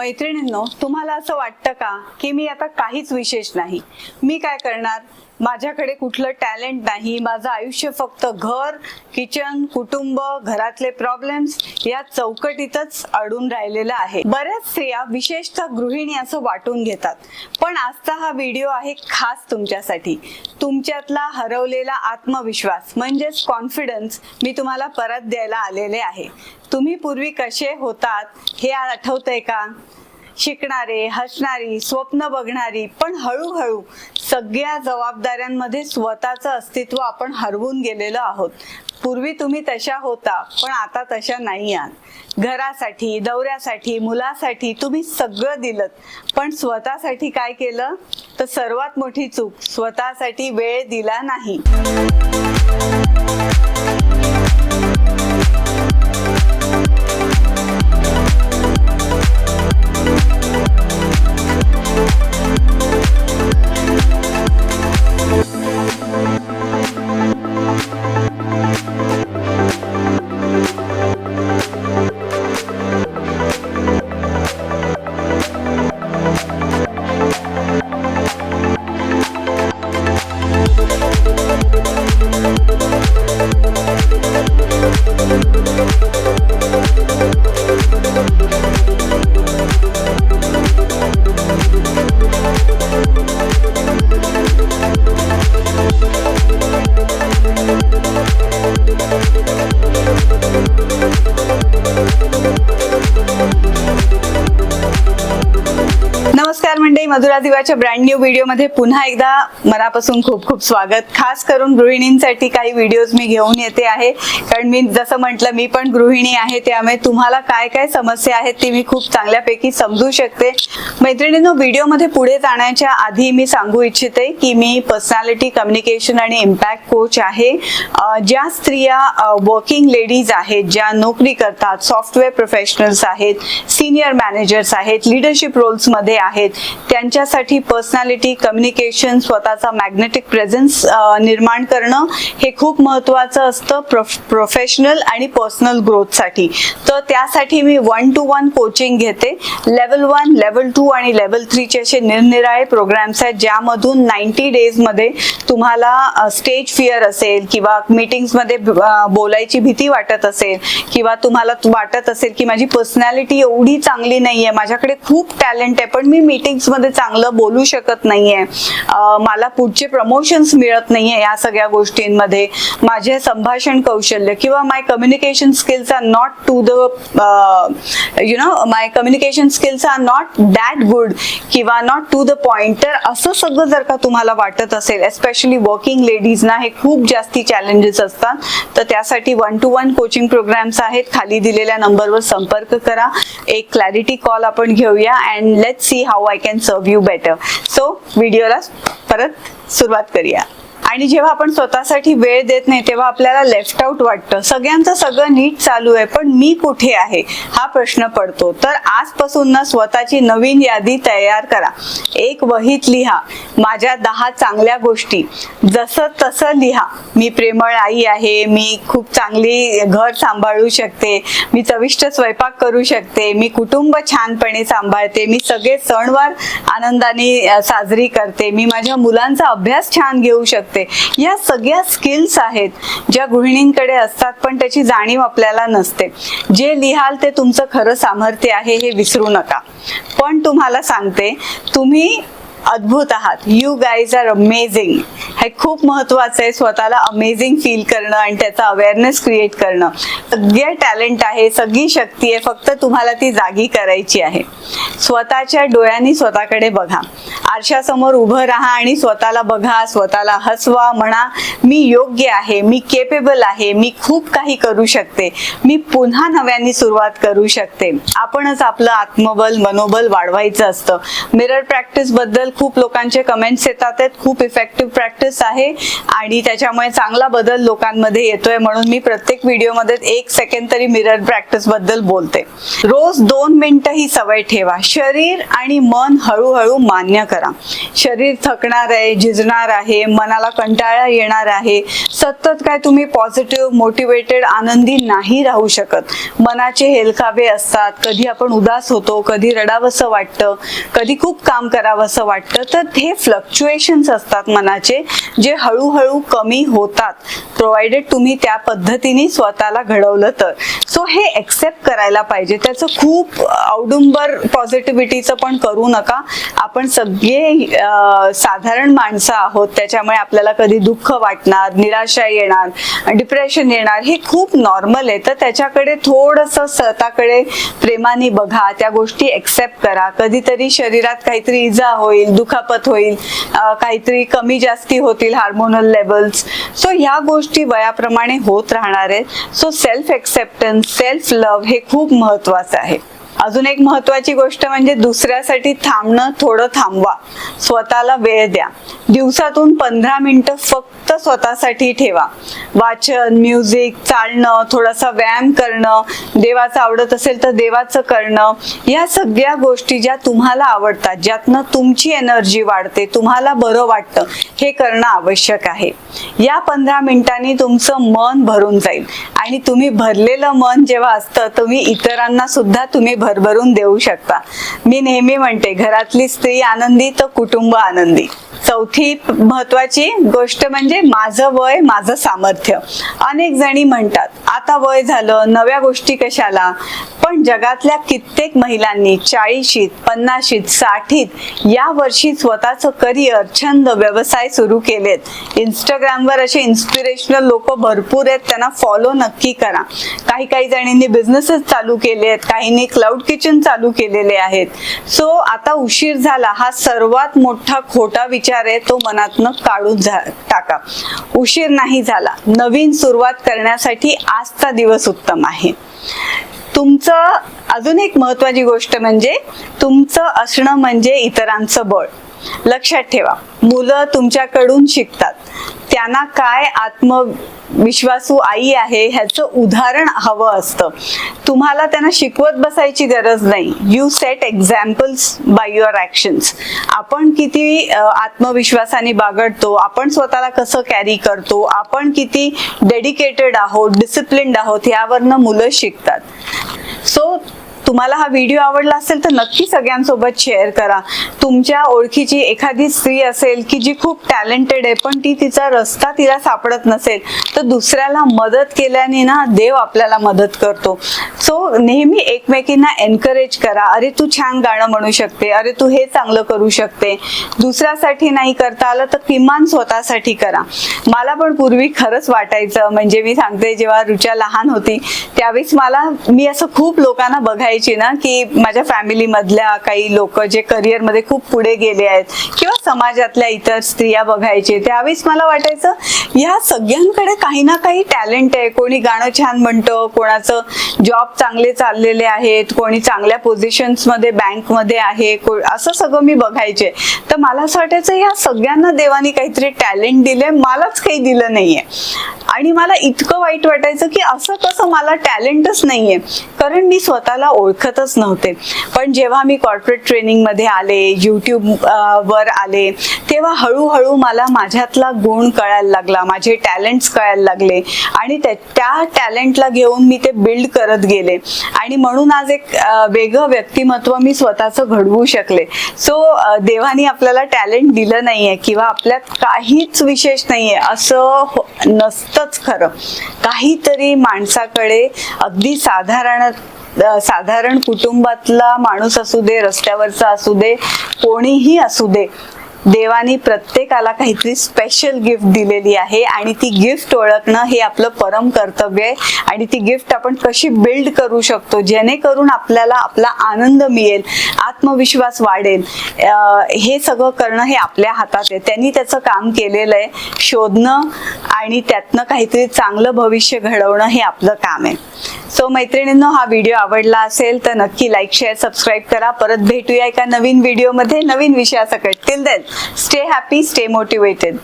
मैत्रिणींनो तुम्हाला असं वाटतं का की मी आता काहीच विशेष नाही? मी काय करणार? माझ्याकडे कुठलं टॅलेंट नाही. माझं आयुष्य फक्त घर किचन कुटुंब घरातले प्रॉब्लेम्स या चौकटीतच अडून राहिलेलं आहे. बऱ्याच स्त्रिया विशेषतः गृहिणी असं वाटून घेतात. पण आजचा हा व्हिडिओ आहे खास तुमच्यासाठी. तुमच्यातला हरवलेला आत्मविश्वास म्हणजेच कॉन्फिडन्स मी तुम्हाला परत द्यायला आलेले आहे. तुम्ही पूर्वी कसे होतात हे आठवतंय का? शिकणारे हसणारी स्वप्न बघणारी पण हळूहळू सगळ्या जबाबदाऱ्यांमध्ये स्वतःचं अस्तित्व आपण हरवून गेलेलो आहोत. पूर्वी तुम्ही तशा होता पण आता तशा नाही आहात. घरासाठी दौऱ्यासाठी मुलासाठी तुम्ही सगळं दिलं पण स्वतःसाठी काय केलं? तर सर्वात मोठी चूक स्वतःसाठी वेळ दिला नाही. मधुरा दिवाच्या ब्रँड न्यू व्हिडिओमध्ये पुन्हा एकदा मनापासून खूप खूप स्वागत. खास करून गृहिणींसाठी काही व्हिडिओज मी घेऊन येते आहे. कारण मी जसं म्हटलं मी पण गृहिणी आहे त्यामुळे तुम्हाला काय काय समस्या आहेत ती मी खूप चांगल्यापैकी समजू शकते. मैत्रिणींनो व्हिडिओमध्ये पुढे जाण्याच्या आधी मी सांगू इच्छिते की मी पर्सनॅलिटी कम्युनिकेशन आणि इम्पॅक्ट कोच आहे. ज्या स्त्रिया वर्किंग लेडीज आहेत ज्या नोकरी करतात सॉफ्टवेअर प्रोफेशनल्स आहेत सिनियर मॅनेजर्स आहेत लिडरशिप रोल्समध्ये आहेत त्यांच्यासाठी पर्सनॅलिटी कम्युनिकेशन स्वतःचा मॅग्नेटिक प्रेझेन्स निर्माण करणं हे खूप महत्वाचं असतं प्रोफेशनल आणि पर्सनल ग्रोथसाठी तर त्यासाठी मी वन टू वन कोचिंग घेते. लेवल वन लेवल टू आणि लेवल थ्रीचे असे निरनिराळे प्रोग्राम्स आहेत ज्यामधून नाईन्टी डेजमध्ये तुम्हाला स्टेज फिअर असेल किंवा मीटिंग्समध्ये बोलायची भीती वाटत असेल किंवा तुम्हाला वाटत असेल की माझी पर्सनॅलिटी एवढी चांगली नाही आहे माझ्याकडे खूप टॅलेंट आहे पण मी मीटिंग्समध्ये चांगलं बोलू शकत नाहीये. मला पुढचे प्रमोशन्स मिळत नाहीये या सगळ्या गोष्टींमध्ये. माझे संभाषण कौशल्य किंवा my communication skills are not to the you know my communication skills are not that good किंवा नॉट टू द पॉइंट तर असं सगळं जर का तुम्हाला वाटत असेल एस्पेशली वर्किंग लेडीजना हे खूप जास्ती चॅलेंजेस असतात. तर त्यासाठी one two one coaching programmes आहेत. खाली दिलेल्या नंबरवर संपर्क करा. एक क्लॅरिटी कॉल आपण घेऊया and let see how I can serve you better. So व्हिडिओला परत सुरुवात करूया. आणि जेव्हा आपण स्वतःसाठी वेळ देत नाही तेव्हा आपल्याला लेफ्ट आउट वाटतं. सगळ्यांचं सगळं नीट चालू आहे पण मी कुठे आहे? हा प्रश्न पडतो. तर आजपासून ना स्वतःची नवीन यादी तयार करा. एक वहीत लिहा. माझ्या दहा चांगल्या गोष्टी. जसं तसं लिहा. मी प्रेमळ आई आहे मी खूप चांगली घर सांभाळू शकते मी चविष्ट स्वयंपाक करू शकते मी कुटुंब छानपणे सांभाळते मी सगळे सणवार आनंदाने साजरी करते मी माझ्या मुलांचा अभ्यास छान घेऊ शकते. या सगळ्या स्किल्स आहेत ज्या गृहिणींकडे असतात पण त्याची जाणीव आपल्याला नसते. जे लिहाल ते तुमचं खरं सामर्थ्य आहे हे विसरू नका. पण तुम्हाला सांगते तुम्ही अद्भुत आहात. यू गाईज आर अमेझिंग हे खूप महत्वाचं आहे स्वतःला अमेझिंग फील करणं आणि त्याचा अवेअरनेस क्रिएट करणं. सगळे टॅलेंट आहे सगळी शक्ती आहे फक्त तुम्हाला ती जागी करायची आहे. स्वतःच्या डोळ्यांनी स्वतःकडे बघा. आरशासमोर उभं राहा आणि स्वतःला बघा स्वतःला हसवा म्हणा मी योग्य आहे मी केपेबल आहे मी खूप काही करू शकते. मी पुन्हा नव्याने सुरुवात करू शकते. आपणच आपलं आत्मबल मनोबल वाढवायचं असतं. मिरर प्रॅक्टिसबद्दल खूप लोकांचे कमेंट्स येतात आहेत. खूप इफेक्टिव्ह प्रॅक्टिस आहे. आणि त्याच्यामुळे चांगला बदल लोकांमध्ये येतोय म्हणून मी प्रत्येक व्हिडिओमध्ये एक सेकंड तरी मिरर प्रॅक्टिसबद्दल बोलते. रोज दोन मिनिटं ही सवय ठेवा. शरीर आणि मन हळूहळू मान्य करा. शरीर थकणार आहे झिजणार आहे मनाला कंटाळा येणार आहे. सतत काय तुम्ही पॉझिटिव्ह मोटिवेटेड आनंदी नाही राहू शकत. मनाचे हेलकावे असतात. कधी आपण उदास होतो कधी रडावंसं वाटतं कधी खूप काम करावंसं वाटतं. वाटतं? तर हे फ्लक्च्युएशन्स असतात मनाचे जे हळूहळू कमी होतात. प्रोव्हाइडेड तुम्ही त्या पद्धतीने स्वतःला घडवलं तर. सो हे एक्सेप्ट करायला पाहिजे. त्याचं खूप औडुंबर पॉझिटिव्हिटीचं पण करू नका. आपण सगळे साधारण माणसं आहोत. त्याच्यामुळे आपल्याला कधी दुःख वाटणार निराशा येणार डिप्रेशन येणार हे खूप नॉर्मल आहे. तर त्याच्याकडे थोडंसं स्वतःकडे प्रेमाने बघा. त्या गोष्टी एक्सेप्ट करा. कधीतरी शरीरात काहीतरी इजा होईल. दुखापत होईल काहीतरी कमी जास्ती होतील हार्मोनल लेवल्स सो ह्या गोष्टी वयाप्रमाणे होत राहणार आहेत. So self acceptance self love हे खूप महत्वाचं आहे. अजून एक महत्वाची गोष्ट म्हणजे दुसऱ्यासाठी थांबणं थोडं थांबवा. स्वतःला वेळ द्या. दिवसातून पंधरा मिनिटं फक्त स्वतःसाठी ठेवा. वाचन म्युझिक चालणं थोडासा व्यायाम करणं देवाचं आवडत असेल तर देवाचं करणं या सगळ्या गोष्टी ज्या तुम्हाला आवडतात ज्यातनं तुमची एनर्जी वाढते तुम्हाला बरं वाटतं हे करणं आवश्यक आहे. या पंधरा मिनिटांनी तुमचं मन भरून जाईल. आणि तुम्ही भरलेलं मन जेव्हा असतं तुम्ही इतरांना सुद्धा तुम्ही भरभरून देऊ शकता. मी नेहमी म्हणते घरातली स्त्री आनंदी तर कुटुंब आनंदी. चौथी महत्वाची गोष्ट म्हणजे माझं वय माझं सामर्थ्य. अनेक जणी म्हणतात आता वय झालं नव्या गोष्टी कशाला? पण जगातल्या कित्येक महिलांनी चाळीशीत पन्नाशीत साठीत या वर्षी स्वतःचं करिअर छंद व्यवसाय सुरू केलेत. इंस्टाग्रामवर असे इन्स्पिरेशनल लोक भरपूर आहेत त्यांना फॉलो नक्की करा. काही काही जणींनी बिझनेसेस चालू केले आहेत काहींनी क्लाउड किचन चालू केलेले आहेत. सो आता उशीर झाला हा सर्वात मोठा खोटा विचार आहे तो मनातनं काढून झा- टाका. उशीर नाही झाला. नवीन सुरुवात करण्यासाठी आजचा दिवस उत्तम आहे. तुमचं अजून एक महत्वाची गोष्ट म्हणजे तुमचं असणं म्हणजे इतरांचं बळ. लक्षात ठेवा. मुलं तुमच्याकडून शिकतात. त्यांना काय आत्मविश्वासू आई आहे ह्याचं उदाहरण हवं असतं. तुम्हाला त्यांना शिकवत बसायची गरज नाही. You set examples by your actions आपण किती आत्मविश्वासाने बागडतो आपण स्वतःला कसं कॅरी करतो आपण किती डेडिकेटेड आहोत डिसिप्लिन्ड आहोत यावरनं मुलं शिकतात. सो तुम्हाला हा व्हिडिओ आवडला असेल तर नक्की सगळ्यांसोबत शेअर करा. तुमच्या ओळखीची एखादी स्त्री असेल की जी खूप टॅलेंटेड आहे पण ती तिचा रस्ता तिला सापडत नसेल तर दुसऱ्याला मदत केल्याने ना देव आपल्याला मदत करतो. सो नेहमी एकमेकींना एनकरेज करा. अरे तू छान गाणं म्हणू शकते. अरे तू हे चांगलं करू शकते. दुसऱ्यासाठी नाही करता आलं तर किमान स्वतःसाठी करा. मला पण पूर्वी खरंच वाटायचं म्हणजे मी सांगते जेव्हा रुचा लहान होती त्यावेळेस मला मी असं खूप लोकांना बघायचं ना की माझ्या फॅमिली मधल्या काही लोक जे करिअरमध्ये खूप पुढे गेले आहेत किंवा समाजातल्या इतर स्त्रिया बघायचे त्यावेळेस मला वाटायचं या सगळ्यांकडे काही ना काही टॅलेंट आहे. कोणी गाणं छान म्हणतं कोणाचं जॉब चांगले चाललेले आहेत कोणी चांगल्या पोझिशन्समध्ये मध्ये बँकमध्ये आहे असं सगळं मी बघायचे. तर मला असं वाटायचं या सगळ्यांना देवाने काहीतरी टॅलेंट दिले मलाच काही दिलं नाहीये. आणि मला इतकं वाईट वाटायचं की असं कसं मला टॅलेंटच नाहीये. कारण मी स्वतःला ओळखतच नव्हते. पण जेव्हा मी कॉर्पोरेट ट्रेनिंगमध्ये आले युट्यूब वर आले तेव्हा हळूहळू मला माझ्यातला गुण कळायला लागला माझे टॅलेंट्स कळायला लागले आणि त्या- त्या टॅलेंटला घेऊन मी ते बिल्ड करत गेले. आणि म्हणून आज एक वेगळं व्यक्तिमत्व मी स्वतःचं घडवू शकले. सो देवानी आपल्याला टॅलेंट दिलं नाहीये किंवा आपल्यात काहीच विशेष नाहीये असं हो- नसतंच खरं. काहीतरी माणसाकडे अगदी साधारण साधारण कुटुंबातला माणूस असू दे रस्त्यावरचा असू दे कोणीही असू दे देवानी प्रत्येकाला काहीतरी स्पेशल गिफ्ट दिलेली आहे आणि ती गिफ्ट ओळखणं हे आपलं परम कर्तव्य आहे. आणि ती गिफ्ट आपण कशी बिल्ड करू शकतो? जेणेकरून आपल्याला आपला आनंद मिळेल आत्मविश्वास वाढेल. हे सगळं करणं हे आपल्या हातात आहे. त्यांनी त्याचं काम केलेलं आहे. शोधणं आणि त्यातनं काहीतरी चांगलं भविष्य घडवणं हे आपलं काम आहे. सो मैत्रिणींनो हा व्हिडिओ आवडला असेल तर नक्की लाईक शेअर सबस्क्राईब करा. परत भेटूया एका नवीन व्हिडिओमध्ये नवीन विषयासकट. Till then stay happy stay motivated